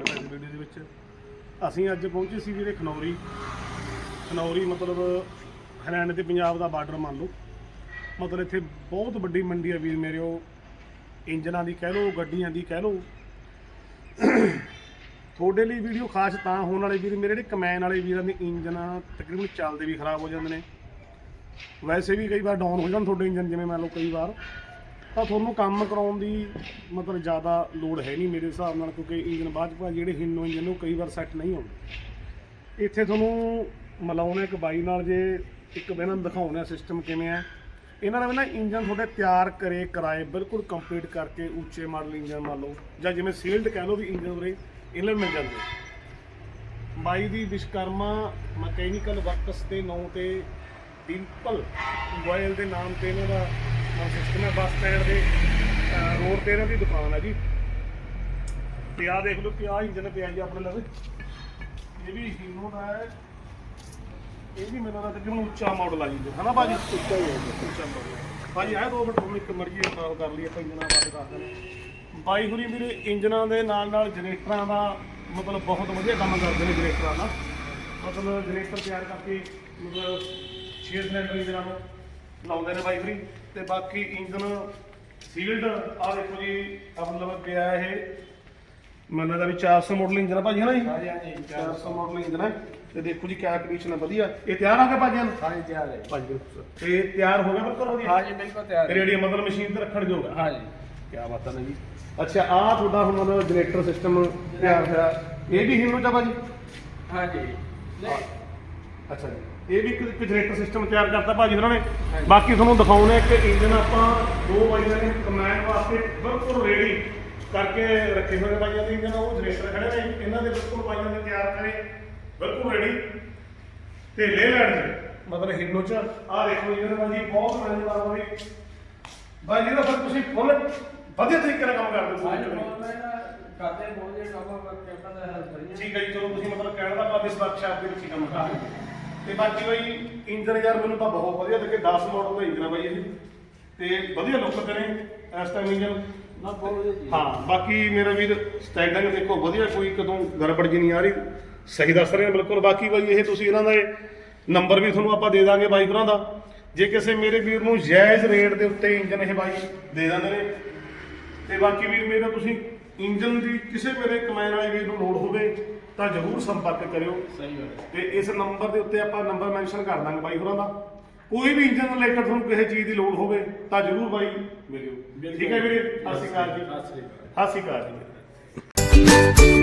ਸਵਾਗਤ ਇਸ ਵੀਡੀਓ ਦੇ ਵਿੱਚ। ਅਸੀਂ ਅੱਜ ਪਹੁੰਚੇ ਸੀ ਵੀਰੇ ਖਨੌਰੀ। ਖਨੌਰੀ ਮਤਲਬ ਹਰਿਆਣਾ ਤੇ ਪੰਜਾਬ ਦਾ ਬਾਰਡਰ ਮੰਨ ਲਓ। ਮਤਲਬ ਇੱਥੇ ਬਹੁਤ ਵੱਡੀ ਮੰਡੀ ਹੈ ਵੀਰ ਮੇਰੇ, ਉਹ ਇੰਜਨਾਂ ਦੀ ਕਹਿ ਲਓ, ਗੱਡੀਆਂ ਦੀ ਕਹਿ ਲਓ। ਤੁਹਾਡੇ ਲਈ ਵੀਡੀਓ ਖਾਸ ਤਾਂ ਹੋਣ ਵਾਲੇ ਵੀਰ ਮੇਰੇ ਜਿਹੜੇ ਕਮੈਨ ਵਾਲੇ ਵੀਰਾਂ ਦੇ ਇੰਜਨ ਤਕਰੀਬਨ ਚੱਲਦੇ ਵੀ ਖਰਾਬ ਹੋ ਜਾਂਦੇ ਨੇ। ਵੈਸੇ ਵੀ ਕਈ ਵਾਰ ਡਾਊਨ ਹੋ ਜਾਣ ਤੁਹਾਡੇ ਇੰਜਨ, ਜਿਵੇਂ ਮੰਨ ਲਓ ਕਈ ਵਾਰ। ਤਾਂ ਤੁਹਾਨੂੰ ਕੰਮ ਕਰਾਉਣ ਦੀ ਮਤਲਬ ਜ਼ਿਆਦਾ ਲੋੜ ਹੈ ਨਹੀਂ ਮੇਰੇ ਹਿਸਾਬ ਨਾਲ, ਕਿਉਂਕਿ ਇੰਜਨ ਬਾਅਦ ਚ ਭਾਅ ਜਿਹੜੇ ਹਿੰਨੋ ਇੰਜਨ ਉਹ ਕਈ ਵਾਰ ਸੈੱਟ ਨਹੀਂ ਆਉਂਦੇ ਇੱਥੇ ਤੁਹਾਨੂੰ ਮਿਲਾਉਣਾ ਇੱਕ ਬਾਈ ਨਾਲ ਜੇ ਇੱਕ ਦਿਨ ਦਿਖਾਉਣਾ ਸਿਸਟਮ ਕਿਵੇਂ ਹੈ। ਇਹਨਾਂ ਨੇ ਨਾ ਇੰਜਨ ਤੁਹਾਡੇ ਤਿਆਰ ਕਰੇ, ਕਰਾਏ, ਬਿਲਕੁਲ ਕੰਪਲੀਟ ਕਰਕੇ ਉੱਚੇ ਮਾਡਲ ਇੰਜਨ ਮੰਨ ਲਓ, ਜਾਂ ਜਿਵੇਂ ਸੀਲਡ ਕਹਿ ਲਓ ਵੀ ਇੰਜਨ ਉਰੇ, ਇਹਨਾਂ ਮਿਲ ਜਾਂਦੇ ਬਾਈ ਦੀ ਵਿਸ਼ਕਰਮਾ, ਮਕੈਨੀਕਲ ਵਰਕਸ ਦੇ ਨਾਂ ਤੇ ਡਿੰਪਲ ਮੋਬਾਈਲ ਦੇ ਨਾਮ ਤੇ ਇਹਨਾਂ ਦਾ ਸਿਸਟਮ ਹੈ ਬੱਸ ਸਟੈਂਡ ਦੇ ਰੋਡ ਤੇ ਇਹਨਾਂ ਦੀ ਦੁਕਾਨ ਹੈ ਜੀ। ਤੇ ਆਹ ਦੇਖ ਲਓ ਕਿ ਆਹ ਇੰਜਨ ਪਿਆ ਜੀ ਆਪਣੇ ਲਵੇ ਇਹ ਵੀ ਹੀਨੋ ਦਾ ਹੈ। ਇਹ ਵੀ ਮੈਨੂੰ ਲੱਗਦਾ ਕਿ ਉੱਚਾ ਮਾਡਲ ਆ ਜੀ ਹਨਾ ਭਾਜੀ? ਉੱਚਾ ਹੀ ਹੈ ਉੱਚਾ ਮਾਡਲ ਭਾਜੀ ਆਹ ਦੋ ਮਿੰਟ ਇੱਕ ਮਰਜ਼ੀ ਇੰਸਟਾਲ ਕਰ ਲਈਏ ਆਪਾਂ ਇੰਜਨਾਂ ਬਾਰੇ ਦੱਸ ਦਿੰਦੇ ਬਾਈ ਹੁਰੀ ਵੀਰੇ ਇੰਜਨਾਂ ਦੇ ਨਾਲ ਨਾਲ ਜਨਰੇਟਰਾਂ ਦਾ ਮਤਲਬ ਬਹੁਤ ਵਧੀਆ ਕੰਮ ਕਰਦੇ ਨੇ ਜਨਰੇਟਰਾਂ ਦਾ। ਮਤਲਬ ਜਨਰੇਟਰ ਤਿਆਰ ਕਰਕੇ ਮਤਲਬ 6 ਸਿਲੰਡਰ ਇੰਜਨਾਂ ਨੂੰ ਲਾਉਂਦੇ ਨੇ ਬਾਈ ਹੁਰੀ। ਤੇ ਬਾਕੀ ਇੰਜਨ ਸੀਲਡ ਆ ਦੇਖੋ ਜੀ ਲਵ ਗਿਆ ਇਹ। ਮੈਨੂੰ ਲੱਗਦਾ ਵੀ 400 ਮਾਡਲ ਇੰਜਨ ਆ ਭਾਜੀ ਹਨਾ ਜੀ? ਹਾਂਜੀ ਹਾਂਜੀ 400 ਮਾਡਲ ਇੰਜਨ ਹੈ ਤੇ ਦੇਖੋ ਜੀ ਕਿਆ ਕੰਡੀਸ਼ਨ ਹੈ ਵਧੀਆ। ਇਹ ਤਿਆਰ ਆ ਗਿਆ ਭਾਜੀ ਹਨ ਹਾਂਜੀ ਤਿਆਰ ਹੈ ਭਾਜੀ ਤੇ ਤਿਆਰ ਹੋ ਗਿਆ ਬਿਲਕੁਲ ਵਧੀਆ? ਹਾਂਜੀ ਬਿਲਕੁਲ ਤਿਆਰ ਹੈ ਰੇਡੀਓ ਮਤਲਬ ਮਸ਼ੀਨ ਤੇ ਰੱਖਣ ਜੋਗਾ ਹਾਂਜੀ। ਕਿਆ ਬਾਤਾਂ ਨੇ ਜੀ। ਅੱਛਾ ਆਹ ਤੁਹਾਡਾ ਹੁਣ ਮਤਲਬ ਜਨਰੇਟਰ ਸਿਸਟਮ ਤਿਆਰ ਹੋਇਆ। ਇਹ ਵੀ ਹਿੰਨੂ ਚਾ ਭਾਜੀ? ਹਾਂਜੀ। ਨਹੀਂ ਅੱਛਾ ਜੀ। ਇਹ ਵੀ ਇੱਕ ਇੱਕ ਜਨਰੇਟਰ ਸਿਸਟਮ ਤਿਆਰ ਕਰਤਾ ਭਾਜੀ ਉਹਨਾਂ ਨੇ। ਬਾਕੀ ਤੁਹਾਨੂੰ ਦਿਖਾਉਣੇ ਕਿ ਇੰਜਨ ਆਪਾਂ ਦੋ ਬਾਈਆਂ ਨੇ ਕਮੈਂਡ ਵਾਸਤੇ ਬਿਲਕੁਲ ਰੈਡੀ ਕਰਕੇ ਰੱਖੇ ਹੋਏ ਨੇ ਬਾਈਆਂ ਦੇ ਇੰਜਨ ਉਹ ਜਨਰੇਟਰ ਖੜੇ ਨੇ। ਇਹਨਾਂ ਦੇ ਬਿਲਕੁਲ ਬਾਈਆਂ ਨੇ ਤਿਆਰ ਕਰੇ। ਬਿਲਕੁਲ ਰੈਡੀ ਤੇ ਲੈ ਲੈਣ ਦੇ। ਮਤਲਬ ਹਿੰਨੋ ਚ ਆਹ ਦੇਖੋ ਇਹਨਾਂ ਦਾ ਜੀ ਬਹੁਤ ਮਜ਼ੇਦਾਰ ਹੋਈ ਬਾਈ ਜੀ ਦਾ ਫਿਰ ਤੁਸੀਂ ਫੁੱਲ ਵਧੀਆ ਤਰੀਕੇ ਨਾਲ ਕੰਮ ਕਰਦੇ ਹੋ ਕਰਦੇ ਬਹੁਤ ਜੇ ਕੰਮ ਦਾ ਹੈਲਪ ਕਰੀਏ। ਠੀਕ ਹੈ ਜੀ ਚਲੋ ਤੁਸੀਂ ਮਤਲਬ ਕਹਿਣ ਦਾ ਭਾਵੇਂ ਵਰਕਸ਼ਾਪ ਦੇ ਵਿੱਚ ਹੀ ਕੰਮ ਕਰਦੇ ਤੇ ਬਾਕੀ ਬਾਈ ਇੰਜਨ ਯਾਰ ਮੈਨੂੰ ਤਾਂ ਬਹੁਤ ਵਧੀਆ ਲੱਗੇ 10 ਮਾਡਲ ਦਾ ਇੰਜਨ ਆ ਬਾਈ ਇਹ। ਤੇ ਵਧੀਆ ਲੁੱਕ ਤੇ ਨੇ ਇਸ ਟਾਈਮ ਇੰਜਨ ਨਾ ਬਹੁਤ ਵਧੀਆ ਚੀਜ਼ ਹਾਂ ਬਾਕੀ ਮੇਰਾ ਵੀਰ ਸਟੈਂਡਿੰਗ ਦੇਖੋ ਵਧੀਆ ਕੋਈ ਕਦੋਂ ਗੜਬੜ ਜੀ ਨਹੀਂ ਆ ਰਹੀ। ਸਹੀ ਦੱਸ ਰਹੇ ਆ ਬਿਲਕੁਲ। ਬਾਕੀ ਬਾਈ ਇਹ ਤੁਸੀਂ ਇਹਨਾਂ ਦਾ ਨੰਬਰ ਵੀ ਤੁਹਾਨੂੰ ਆਪਾਂ ਦੇ ਦਾਂਗੇ ਬਾਈ ਹੋਰਾਂ ਦਾ। ਜੇ ਕਿਸੇ ਮੇਰੇ ਵੀਰ ਨੂੰ ਜਾਇਜ਼ ਰੇਟ ਦੇ ਉੱਤੇ ਇੰਜਨ ਇਹ ਬਾਈ ਦੇ ਦਿੰਦੇ ਨੇ। ਤੇ ਬਾਕੀ ਵੀਰ ਮੇਰਾ ਤੁਸੀਂ ਇੰਜਨ ਦੀ ਕਿਸੇ ਮੇਰੇ ਕਮਾਇਣ ਵਾਲੇ ਵੀਰ ਨੂੰ ਲੋੜ ਹੋਵੇ ਤਾਂ ਜ਼ਰੂਰ ਸੰਪਰਕ ਕਰਿਓ। ਸਹੀ ਗੱਲ ਹੈ। ਤੇ ਇਸ ਨੰਬਰ ਦੇ ਉੱਤੇ ਆਪਾਂ ਨੰਬਰ ਮੈਂਸ਼ਨ ਕਰ ਦਾਂਗੇ ਬਾਈ ਹੋਰਾਂ ਦਾ। ਕੋਈ ਵੀ ਇੰਜਨ ਰਿਲੇਟਡ ਤੁਹਾਨੂੰ ਕਿਸੇ ਚੀਜ਼ ਦੀ ਲੋੜ ਹੋਵੇ ਤਾਂ ਜ਼ਰੂਰ ਬਾਈ ਮਿਲਿਓ। ਠੀਕ ਹੈ ਵੀਰੇ? ਸਤਿ ਸ਼੍ਰੀ ਅਕਾਲ ਜੀ। ਸਤਿ ਸ੍ਰੀ ਅਕਾਲ। ਸਤਿ ਸ਼੍ਰੀ ਅਕਾਲ ਜੀ।